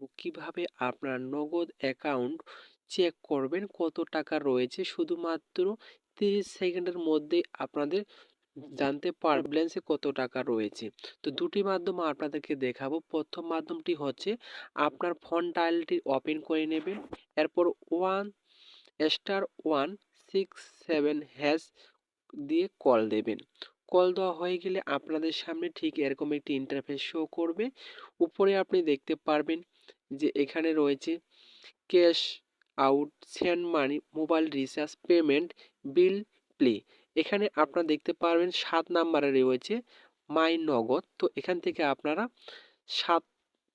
দেখাবো কীভাবে আপনার নগদ অ্যাকাউন্ট চেক করবেন, কত টাকা রয়েছে? শুধুমাত্র তিরিশ সেকেন্ডের মধ্যে আপনাদের জানতে পার, ব্যালেন্সে কত টাকা রয়েছে? তো দুটি মাধ্যম আপনাদেরকে দেখাবো। প্রথম মাধ্যমটি হচ্ছে আপনার ফোন ডায়ালটি ওপেন করে নেবেন। এরপর one star one six seven hash দিয়ে কল দেবেন। কল দেওয়া হয়ে গেলে আপনাদের সামনে ঠিক এরকম একটি ইন্টারফেস শো করবে। উপরে আপনি দেখতে পারবেন যে এখানে রয়েছে cash out, send money, mobile recharge, payment, bill, play. এখানে আপনারা দেখতে পারবেন সাত নাম্বারে রয়েছে মাই নগদ তো এখান থেকে আপনারা সাত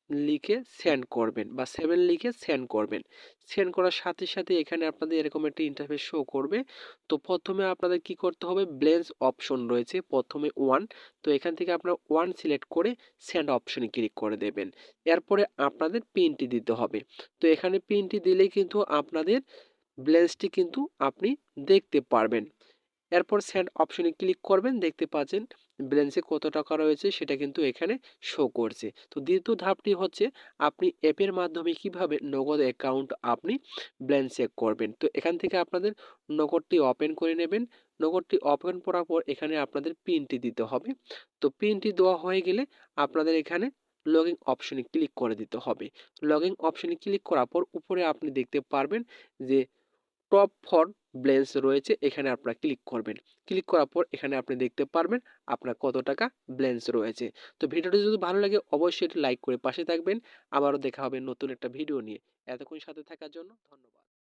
লিখে সেন্ড করবেন বা সেভেন লিখে সেন্ড করবেন। সেন্ড করার সাথে সাথে এখানে আপনাদের এরকম একটা ইন্টারফেস শো করবে। তো প্রথমে আপনাদের কি করতে হবে? ব্লেন্স অপশন রয়েছে, প্রথমে ওয়ান তো এখান থেকে আপনারা ওয়ান সিলেক্ট করে সেন্ড অপশনে ক্লিক করে দেবেন। এরপরে আপনাদের পিনটি দিতে হবে। তো এখানে পিনটি দিলেই কিন্তু আপনাদের ব্লেন্সটি কিন্তু আপনি দেখতে পারবেন। এরপর সেন্ড অপশনে ক্লিক করবেন, দেখতে পাচ্ছেন ব্যালেন্সে কত টাকা রয়েছে সেটা কিন্তু এখানে শো করছে। তো দ্বিতীয় ধাপটি হচ্ছে আপনি অ্যাপের মাধ্যমে কীভাবে নগদ অ্যাকাউন্ট আপনি ব্যালেন্স চেক করবেন। তো এখান থেকে আপনাদের নগদটি ওপেন করে নেবেন। নগদটি ওপেন করার পর এখানে আপনাদের পিনটি দিতে হবে। তো পিনটি দেওয়া হয়ে গেলে আপনাদের এখানে লগিং অপশনে ক্লিক করে দিতে হবে। লগিং অপশনে ক্লিক করার পর উপরে আপনি দেখতে পারবেন যে টপ ফর ব্লেন্স রয়েছে, এখানে আপনারা ক্লিক করবেন। ক্লিক করার পর এখানে আপনি দেখতে পারবেন আপনার কত টাকা ব্যালেন্স রয়েছে। তো ভিডিওটি যদি ভালো লাগে অবশ্যই লাইক করে পাশে থাকবেন। আবারও দেখা হবে নতুন একটা ভিডিও নিয়ে। এতক্ষণ সাথে থাকার জন্য ধন্যবাদ।